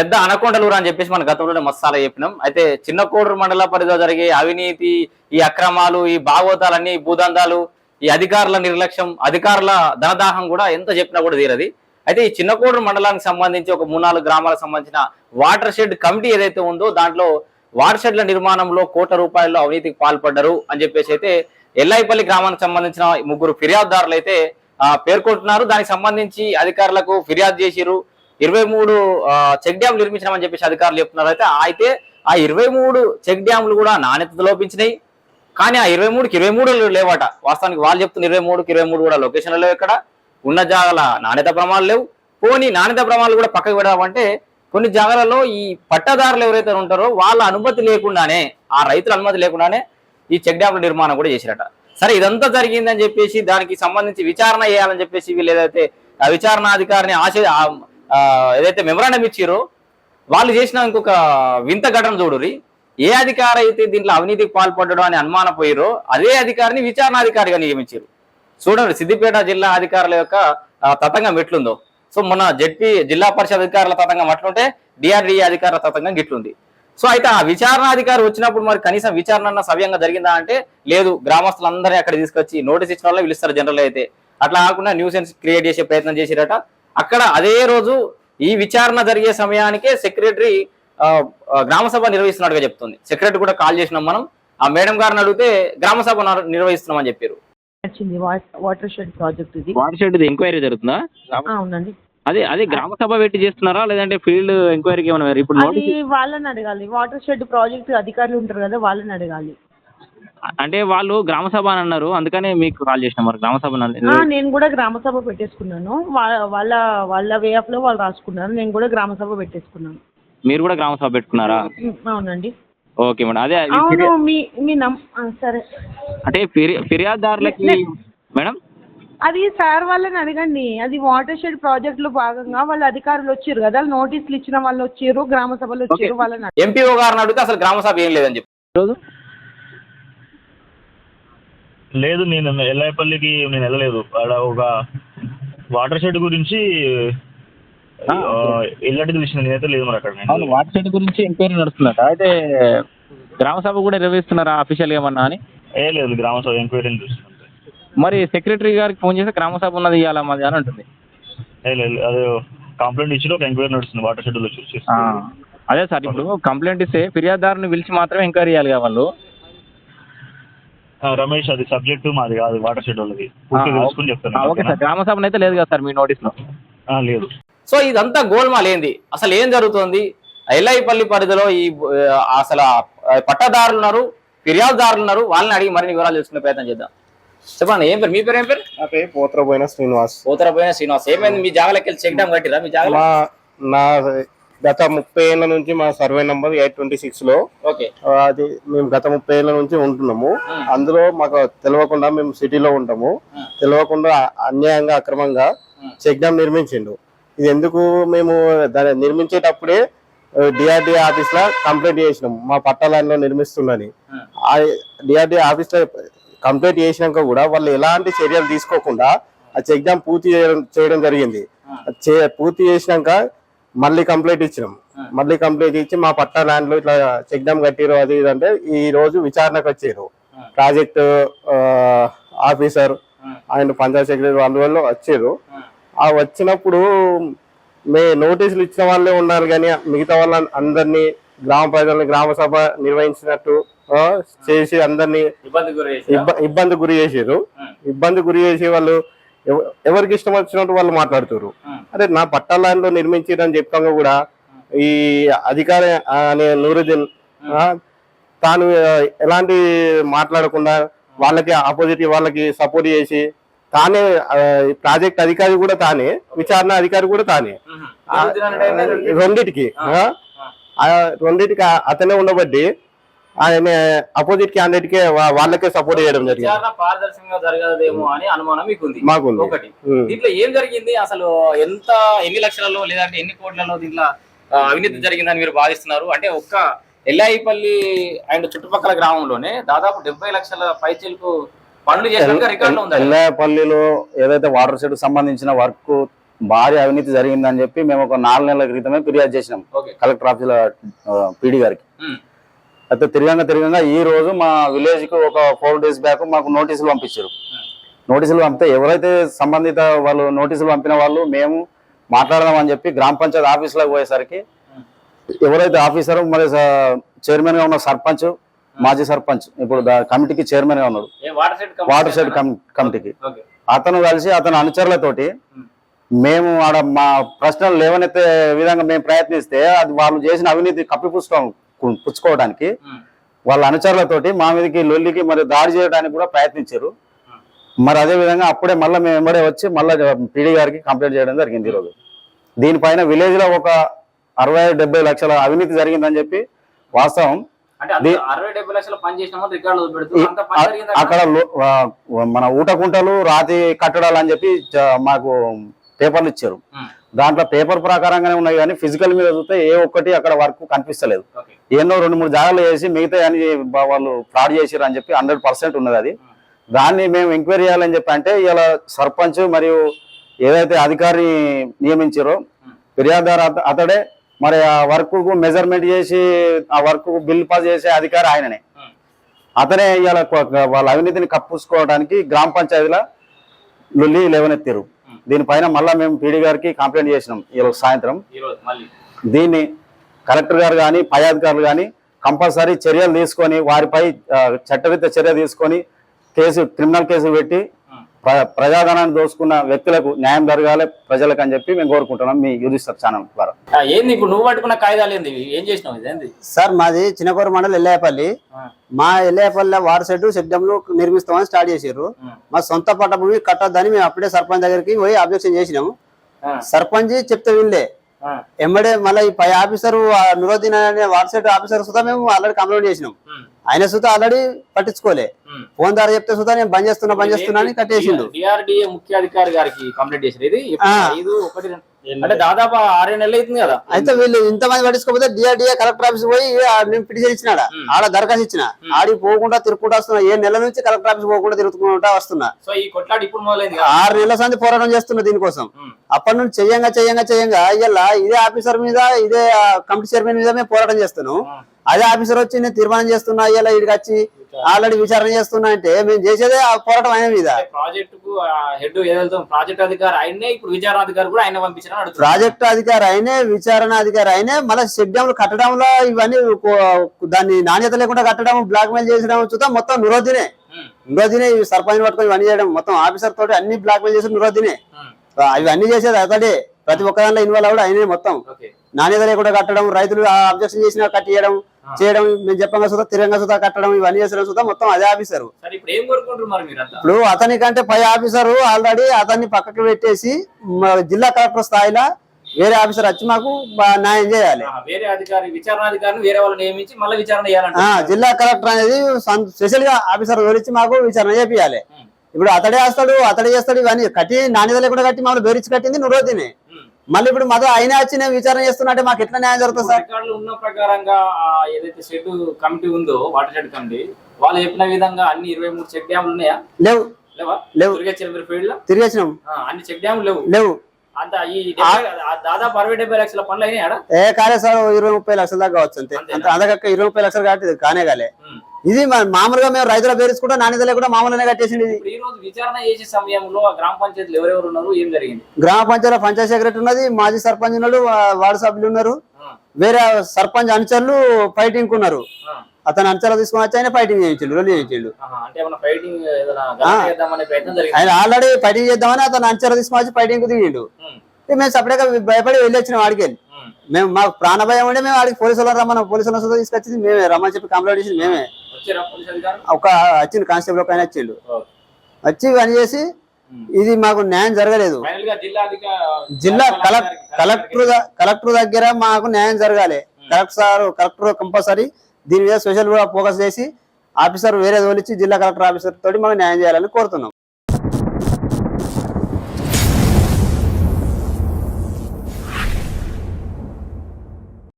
పెద్ద అనకొండలూరు అని చెప్పేసి మన గతంలోనే మస్తాలా చెప్పినాం. అయితే చిన్న కోడూరు మండల పరిధిలో జరిగే అవినీతి ఈ అక్రమాలు ఈ భాగవతాలన్నీ భూదందాలు ఈ అధికారుల నిర్లక్ష్యం అధికారుల ధనదాహం కూడా ఎంత చెప్పినా కూడా తీరది. అయితే ఈ చిన్న కోడూరు మండలానికి సంబంధించి ఒక మూడు నాలుగు గ్రామాలకు సంబంధించిన వాటర్ షెడ్ కమిటీ ఏదైతే ఉందో దాంట్లో వాటర్ షెడ్ల నిర్మాణంలో కోట్ల రూపాయల్లో అవినీతికి పాల్పడ్డారు అని చెప్పేసి అయితే ఎల్లాయిపల్లి గ్రామానికి సంబంధించిన ముగ్గురు ఫిర్యాదుదారులు అయితే పేర్కొంటున్నారు. దానికి సంబంధించి అధికారులకు ఫిర్యాదు చేసిరు ఇరవై మూడు చెక్ డ్యామ్ నిర్మించినామని చెప్పేసి అధికారులు చెప్తున్నారు. అయితే అయితే ఆ ఇరవై మూడు చెక్ డ్యామ్లు కూడా నాణ్యత లోపించినాయి. కానీ ఆ ఇరవై మూడుకి ఇరవై మూడు లేవట. వాస్తవానికి వాళ్ళు చెప్తున్న ఇరవై మూడుకి ఇరవై మూడు కూడా లొకేషన్లు లేవు ఇక్కడ. ఉన్న జాగాల నాణ్యత ప్రమాణాలు లేవు. పోనీ నాణ్యత ప్రమాణాలు కూడా పక్కకు పెడదామంటే కొన్ని జాగాలలో ఈ పట్టదారులు ఎవరైతే ఉంటారో వాళ్ళ అనుమతి లేకుండానే ఆ రైతుల అనుమతి లేకుండానే ఈ చెక్ డ్యామ్ల నిర్మాణం కూడా చేసిరట. సరే ఇదంతా జరిగిందని చెప్పేసి దానికి సంబంధించి విచారణ చేయాలని చెప్పేసి వీళ్ళు ఏదైతే ఆ విచారణ అధికారిని ఆశ ఏదైతే మెమరాండం ఇచ్చారో వాళ్ళు చేసిన ఇంకొక వింత ఘటన చూడురి ఏ అధికారి అయితే దీంట్లో అవినీతికి పాల్పడ్డాడో అని అనుమాన పోయారో అదే అధికారిని విచారణాధికారిగా నియమించారు చూడండి సిద్దిపేట జిల్లా అధికారుల యొక్క తతంగం ఎట్లుందో. సో మొన్న జడ్పీ జిల్లా పరిషత్ అధికారుల తతంగం అట్లుంటే డిఆర్డిఏ అధికారుల తతంగం గిట్లుంది. సో అయితే ఆ విచారణాధికారి వచ్చినప్పుడు మరి కనీసం విచారణ అన్న సవ్యంగా జరిగిందా అంటే లేదు. గ్రామస్తులందరినీ అక్కడ తీసుకొచ్చి నోటీస్ ఇచ్చిన వాళ్ళు పిలుస్తారు జనరల్ అయితే. అట్లా కాకుండా న్యూసెన్స్ క్రియేట్ చేసే ప్రయత్నం చేసిరట. అక్కడ అదే రోజు ఈ విచారణ జరిగే సమయానికే సెక్రటరీ గ్రామ సభ నిర్వహిస్తున్నట్టుగా చెప్తుంది. సెక్రటరీ కూడా కాల్ చేసినాం మనం. ఆ మేడం గారిని అడిగితే గ్రామ సభ నర్- నిర్వహిస్తున్నామని చెప్పారు. వచ్చింది వాటర్ షెడ్ ప్రాజెక్ట్ ఇది. వాటర్ షెడ్ ఎంక్వైరీ జరుగుతుందా? అవునండి అదే అదే గ్రామ సభ పెట్టి చేస్తున్నారా? లేదంటే ఫీల్డ్ ఎంక్వైరీకి ఏమైనా ఇప్పుడు వాళ్ళని అడగాలి. వాటర్ షెడ్ ప్రాజెక్ట్ అధికారులు ఉంటారు కదా వాళ్ళని అడగాలి. అంటే వాళ్ళు గ్రామ సభ అని అన్నారు. అందుకనే మీకు కాల్ చేసిన మరి గ్రామ సభ నేను కూడా గ్రామ సభ పెట్టేసుకున్నాను. వాళ్ళ వాళ్ళ వే ఆఫ్లో వాళ్ళు రాసుకున్నారు. నేను కూడా గ్రామ సభ పెట్టేసుకున్నాను. మీరు కూడా గ్రామ సభ పెట్టుకున్నారా? అవునండి. Okay madam. అదే అవును మీ మీ నమ్ ఆ, సరే. అంటే ఫిర్యా- ఫిర్యాదుదారులకి మేడం? అది సార్ వాళ్ళని అడగండి. అది వాటర్ షెడ్ ప్రాజెక్ట్లో భాగంగా వాళ్ళ అధికారులు వచ్చారు కదా. నోటీసులు ఇచ్చిన వాళ్ళు వచ్చారు. గ్రామ సభలో వచ్చారు వాళ్ళని. ఎంపీఓ గారిని అడిగితే అసలు గ్రామ సభ ఏం లేదని చెప్పి రోజు లేదు నేను ఎల్లాయపల్లికి నేను వెళ్ళలేదు. అక్కడ ఒక వాటర్ షెడ్ గురించి ఇల్లాంటిది విషయం నేనైతే లేదు మరి అక్కడ. అవును వాటర్ షెడ్ గురించి ఎంక్వైరీ నడుస్తుందట. అయితే గ్రామ సభ కూడా నిర్వహిస్తున్నారా అఫీషియల్ ఏమన్నా అని? ఏ లేదు గ్రామ సభ ఎంక్వైరీని చూస్తున్నాను మరి సెక్రటరీ గారికి ఫోన్ చేస్తే గ్రామ సభ ఉన్నది ఇవ్వాలా మాది అని అంటుంది. ఏ లేదు అదే కంప్లైంట్ ఇచ్చి ఒక ఎంక్వైరీ నడుస్తుంది వాటర్ షెడ్యూల్లో చూసి అదే సార్ ఇప్పుడు కంప్లైంట్ ఇస్తే ఫిర్యాదుదారుని పిలిచి మాత్రమే ఎంక్వైరీ చేయాలి వాళ్ళు. రమేష్ అది సబ్జెక్ట్ మాది కాదు వాటర్ షెడ్యూల్ది పూర్తిగా తెలుసుకుని చెప్తాను ఆ, ఓకే సార్. గ్రామ సభ అయితే లేదు కదా సార్ మీ నోటీస్లో ఆ, లేదు. సో ఇదంతా గోల్మాల్ ఏంది? అసలు ఏం జరుగుతోంది? ఎల్ఐపల్లి పరిధిలో ఈ అసలు పట్టదారులు ఉన్నారు ఫిర్యాదుదారులు ఉన్నారు వాళ్ళని అడిగి మరిన్ని వివరాలు తెలుసుకునే ప్రయత్నం చేద్దాం. చెప్పండి ఏం పేరు? మీ పేరు ఏం పేరు? నా పేరు పోత్రబోయిన శ్రీనివాస్. పోతరపోయిన శ్రీనివాస్. ఏమైంది? మీ జాగాలకి వెళ్ళి చెక్ డ్యామ్ కట్టిరా? మీ జాగాలో? నా గత ముప్పై ఏళ్ళ నుంచి మా సర్వే నంబర్ ఎయిట్ ట్వంటీ సిక్స్లో అది మేము గత ముప్పై ఏళ్ళ నుంచి ఉంటున్నాము. అందులో మాకు తెలియకుండా మేము సిటీలో ఉంటాము. తెలియకుండా అన్యాయంగా అక్రమంగా. చెక్ డ్యామ్ నిర్మించిండు ఇది ఎందుకు మేము దాన్ని నిర్మించేటప్పుడే డిఆర్డిఏ ఆఫీస్లో కంప్లైంట్ చేసినాము మా పట్టా line లో నిర్మిస్తుందని. ఆ డిఆర్డిఏ ఆఫీస్లో కంప్లైంట్ చేసినాక కూడా వాళ్ళు ఎలాంటి చర్యలు తీసుకోకుండా ఆ చెక్ డ్యామ్ పూర్తి చేయడం చేయడం జరిగింది పూర్తి చేసినాక మళ్ళీ కంప్లైంట్ ఇచ్చినాం. మళ్ళీ కంప్లైంట్ ఇచ్చి మా పట్టా ల్యాండ్లో ఇట్లా చెక్ డ్యామ్ కట్టిరు అది ఇది అంటే ఈ రోజు విచారణకు వచ్చారు project officer and panchayat secretary వాళ్ళు వాళ్ళు వచ్చారు ఆ. వచ్చినప్పుడు మే నోటీసులు ఇచ్చిన వాళ్ళే ఉన్నారు కానీ మిగతా వాళ్ళ అందరినీ గ్రామ ప్రజల్ని గ్రామ సభ నిర్వహించినట్టు చేసి అందరినీ ఇబ్బంది గురి ఇబ్బ- ఇబ్బంది గురి చేసారు ఇబ్బంది గురి చేసి వాళ్ళు ఎవరికి ఇష్టం వచ్చినట్టు వాళ్ళు మాట్లాడుతారు అరే నా పట్టా ల్యాండ్లో నిర్మించారని చెప్పాక కూడా ఈ అధికారి అనే నూరుద్దీన్ తాను ఎలాంటి మాట్లాడకుండా వాళ్ళకి ఆపోజిట్ వాళ్ళకి సపోర్ట్ చేసి తానే ప్రాజెక్ట్ అధికారి కూడా తానే విచారణ అధికారి కూడా తానే. రెండిటికి రెండిటికి అతనే ఉండబట్టి ఆయన అపోజిట్ క్యాండిడేట్కి వాళ్ళకే సపోర్ట్ చేయడం జరిగింది. పారదర్శకంగా జరగదేమో అని అనుమానం మీకు ఉంది మాకుంది. ఒకటి. దీంట్లో ఏం జరిగింది? అసలు ఎంత ఎన్ని లక్షలలో లేదంటే ఎన్ని కోట్లలో దీంట్లో అవినీతి జరిగిందని మీరు భావిస్తున్నారు? అంటే ఒక్క ఎల్లాయిపల్లి అండ్ చుట్టుపక్కల గ్రామంలోనే దాదాపు డెబ్బై లక్షల పైచీలకు పనులు ఉంది ఎల్లాయపల్లిలో ఏదైతే వాటర్ షెడ్ సంబంధించిన వర్క్ భారీ అవినీతి జరిగిందని చెప్పి మేము ఒక నాలుగు నెలల క్రితమే ఫిర్యాదు చేసినాం కలెక్టర్ ఆఫీసులో పీడీ గారికి. అయితే తిరగంగా తిరగంగా ఈ రోజు మా విలేజ్కు ఒక ఫోర్ డేస్ బ్యాక్ మాకు నోటీసులు పంపించారు. నోటీసులు పంపితే ఎవరైతే సంబంధిత వాళ్ళు నోటీసులు పంపిన వాళ్ళు మేము మాట్లాడదామని చెప్పి గ్రామ పంచాయతీ ఆఫీసులోకి పోయేసరికి ఎవరైతే ఆఫీసర్ మరి చైర్మన్గా ఉన్న సర్పంచ్ మాజీ సర్పంచ్ ఇప్పుడు కమిటీకి చైర్మన్గా ఉన్నాడు. వాటర్ షెడ్ కమిటీకి. అతను కలిసి అతని అనుచరులతోటి మేము ఆడ మా ప్రశ్నలు లేవనెత్తే విధంగా మేము ప్రయత్నిస్తే అది వాళ్ళు చేసిన అవినీతి కప్పిపుచ్చుకో పుచ్చుకోవడానికి. వాళ్ళ అనుచరులతోటి మా మీదకి లొల్లికి మరి దాడి చేయడానికి కూడా ప్రయత్నించారు మరి అదే విధంగా అప్పుడే మళ్ళీ మేము వెంబడే వచ్చి మళ్ళీ పీడీ గారికి కంప్లైంట్ చేయడం జరిగింది ఈరోజు దీనిపైన విలేజ్లో ఒక అరవై డెబ్బై లక్షల అవినీతి జరిగిందని చెప్పి వాస్తవం అక్కడ? మన ఊటకుంటలు రాతి కట్టడాలు అని చెప్పి మాకు పేపర్లు ఇచ్చారు. దాంట్లో పేపర్ ప్రకారంగానే ఉన్నాయి కానీ ఫిజికల్ మీద చూస్తే ఏ ఒక్కటి అక్కడ వర్క్ కనిపిస్తలేదు. ఎన్నో రెండు మూడు జాగాలు చేసి మిగతా అని వాళ్ళు ఫ్రాడ్ చేసిరు అని చెప్పి హండ్రెడ్ పర్సెంట్ ఉన్నది అది. దాన్ని మేము ఎంక్వైరీ చేయాలని చెప్పి అంటే ఇలా సర్పంచ్ మరియు ఏదైతే అధికారి నియమించారో ఫిర్యాదుదారు అత- అతడే మరి ఆ వర్క్కు మెజర్మెంట్ చేసి ఆ వర్క్కు బిల్ పాస్ చేసే అధికారి ఆయననే. అతనే ఇవాళ కొ- వాళ్ళ అవినీతిని కప్పుకోవడానికి గ్రామ పంచాయతీల లొల్లి లేవనెత్తారు దీనిపైన మళ్ళా మేము పీడీ గారికి కంప్లైంట్ చేసినాం ఈరోజు సాయంత్రం. దీన్ని కలెక్టర్ గారు కానీ పై అధికారులు కానీ కంపల్సరీ చర్యలు తీసుకొని వారిపై చట్టరీత్యా చర్య తీసుకొని కేసు క్రిమినల్ కేసు పెట్టి ప్ర- ప్రజాధనాన్ని దోసుకున్న వ్యక్తులకు న్యాయం జరగాలి ప్రజలకు అని చెప్పి మేము కోరుకుంటున్నాం మీ యూరిస్టర్ ఛానల్ ద్వారా. ఏంది ఇప్పుడు నువ్వు పట్టుకున్న కాగితాలు ఏంది? ఏం చేసినావు ఇదేంది సార్ మాది చిన్నకూర మండలం ఎల్లాయపల్లి. ఆ. మా ఎల్లాయపల్లి వాటర్ షెడ్ సెప్టెంబర్ నిర్మిస్తామని స్టార్ట్ చేసారు ఉమ్. మా సొంత పట్ట భూమి కట్టొద్దని మేము అప్పుడే సర్పంచ్ దగ్గరికి పోయి అబ్జెక్షన్ చేసినాము. సర్పంచ్ చెప్తే వినలే. ఎమ్మడే మళ్ళీ ఈ పై ఆఫీసర్ నురోద్దీన్ అనే వాటర్ షెడ్ ఆఫీసర్ సుతా మేము ఆల్రెడీ కంప్లైంట్ చేసినాం. ఆయన సుతా ఆల్రెడీ పట్టించుకోలే. ఫోన్ ద్వారా చెప్తే సుతా నేను బంద్ చేస్తున్నా బంద్ చేస్తున్నా అని కట్టేసిండు. డిఆర్డిఏ ముఖ్య అధికారి గారికి కంప్లైంట్ చేసారు ఇది? అంటే దాదాపు ఆరు నెలలు అవుతుంది కదా. అయితే వీళ్ళు ఇంతమంది పట్టించుకోకపోతే డిఆర్డిఏ కలెక్టర్ ఆఫీస్ పోయి ఆ నేను పిటిషన్ ఇచ్చినాడ? ఆడ దరఖాస్తు ఇచ్చిన? ఆడికి పోకుండా తిరుక్కుంటా వస్తున్నా. ఏ నెల నుంచి కలెక్టర్ ఆఫీస్ పోకుండా తిరుగుకుంటా వస్తున్నా. సో ఈ కొట్లాట ఇప్పుడు మొదలైంది కదా. ఆరు నెలల సంది పోరాటం చేస్తున్నా దీనికోసం. అప్పటి నుంచి చెయ్యంగా చెయ్యంగా చెయ్యంగా ఇలా ఇదే ఆఫీసర్ మీద ఇదే కమిటీ చైర్మన్ మీద మేము పోరాటం చేస్తున్నాం. అదే ఆఫీసర్ వచ్చి నేను తీర్మానం చేస్తున్నా ఇలా ఇక్కడికి వచ్చి ఆల్రెడీ విచారణ చేస్తున్నా అంటే మేము చేసేదే ఆ పోరాటం ఆయన మీద. ప్రాజెక్ట్ అధికారి విచారణ ఆయన అయినే విచారణ అధికారి అయినే మళ్ళీ షెడ్ డ్యాములు కట్టడంలో ఇవన్నీ దాన్ని నాణ్యత లేకుండా కట్టడం బ్లాక్ మెయిల్ చేసడం చూద్దాం మొత్తం నిరోధినే. నిరోధినే సర్పంచ్ పట్టుకొని ఇవన్నీ చేయడం. మొత్తం ఆఫీసర్ తోటి అన్ని బ్లాక్ మెయిల్ చేసి నిరోధినే ఉమ్. ఇవన్నీ చేసేది అతడే ప్రతి ఒక్క దాంట్లో ఇన్వాల్వ్ అవ్వడం అయినే మొత్తం. నాణ్యత లేకుండా కట్టడం రైతులు అబ్జెక్షన్ చేసిన కట్టియడం చేయడం మేము చెప్పంగా సుధా తిరంగా సుధా కట్టడం ఇవన్నీ చేసడం సుధా మొత్తం అదే ఆఫీసరు. సరే ఇప్పుడు ఇప్పుడు అతనికంటే పై ఆఫీసరు ఆల్రెడీ అతన్ని పక్కకి పెట్టేసి జిల్లా కలెక్టర్ స్థాయిలో వేరే ఆఫీసర్ వచ్చి మాకు న్యాయం చేయాలి. ఆ, వేరే అధికారి విచారణ అధికారిని వేరే వాళ్ళు నియమించి మళ్ళీ విచారణ ఆ చేయాలంటే జిల్లా కలెక్టర్ అనేది స్పెషల్గా ఆఫీసర్ వివరించి మాకు విచారణ చేపియాలి. ఇప్పుడు అతడే వస్తాడు అతడే చేస్తాడు ఇవన్నీ కట్టి నాణ్యత లేకుండా కట్టి మమ్మల్ని బెదిరించి కట్టింది నురోధిని మళ్ళీ ఇప్పుడు మాతో అయినా వచ్చి నేను విచారణ చేస్తున్నట్టే మాకు ఎట్లా న్యాయం జరుగుతుంది సార్? ఉన్న ప్రకారంగా ఏదైతే షెడ్ కమిటీ ఉందో వాటర్ షెడ్ కమిటీ వాళ్ళు చెప్పిన విధంగా అన్ని ఇరవై మూడు చెక్ డ్యాములు ఉన్నాయా? లేవు. లేవా? తిరిగేసినాం ఆ, అన్ని చెక్ డ్యాములు లేవు. లేవు. దాదాపు అరవై డెబ్బై లక్షల పనులు అయినాయి ఆడ? ఏ కాలే సార్ ఇరవై ముప్పై లక్షల దాకా కావచ్చు అంతే. అంతేనా? అంత అందక ఇరవై ముప్పై లక్షలు కాబట్టి కానే కాలే. ఇది మామూలుగా మేము రైతుల పేరుచుకుంటా నాణ్యత లేకుండా మామూలుగానే కట్టేసింది ఇది. ఈ రోజు విచారణ చేసే సమయంలో గ్రామ పంచాయతీలు ఎవరెవరు ఉన్నారు? ఏం జరిగింది? గ్రామ పంచాయతీ పంచాయత్ సెక్రటరీ ఉన్నది మాజీ సర్పంచ్ ఉన్నాడు వార్డు సభ్యులు ఉన్నారు. వేరే సర్పంచ్ అనుచరులు ఫైటింగ్ ఉన్నారు. అతను అనుచరులు తీసుకొని వచ్చి ఆయన ఫైటింగ్ చేయించాడు చేయించాడు. చేద్దామనే ప్రయత్నం జరిగింది? ఆయన ఆల్రెడీ ఫైటింగ్ చేద్దామని అతను అనుచరులు తీసుకొని వచ్చి ఫైటింగ్ దిగిండు. మేము సపరేట్గా భయపడి వెళ్ళి వచ్చినాం వాడికి వెళ్ళి. మేము మాకు ప్రాణ భయం ఉండే మేము వాడికి పోలీసులు రమ్మని పోలీసులు సుధా తీసుకొచ్చింది మేమే. రమ్మని చెప్పి కంప్లైంట్ చేసింది మేమే. పోలీస్ ఒక వచ్చింది కానిస్టేబుల్ ఒక ఆయన వచ్చిండు. వచ్చి పని చేసి ఇది మాకు న్యాయం జరగలేదు. జిల్లా కలెక్టర్ కలెక్టర్ దగ్గర మాకు న్యాయం జరగాలి. కలెక్టర్ సార్ కలెక్టర్ కంపల్సరీ దీని మీద స్పెషల్ ఫోకస్ చేసి ఆఫీసర్ వేరే తోలిచ్చి జిల్లా కలెక్టర్ ఆఫీసర్ తోటి మాకు న్యాయం చేయాలని కోరుతున్నాం.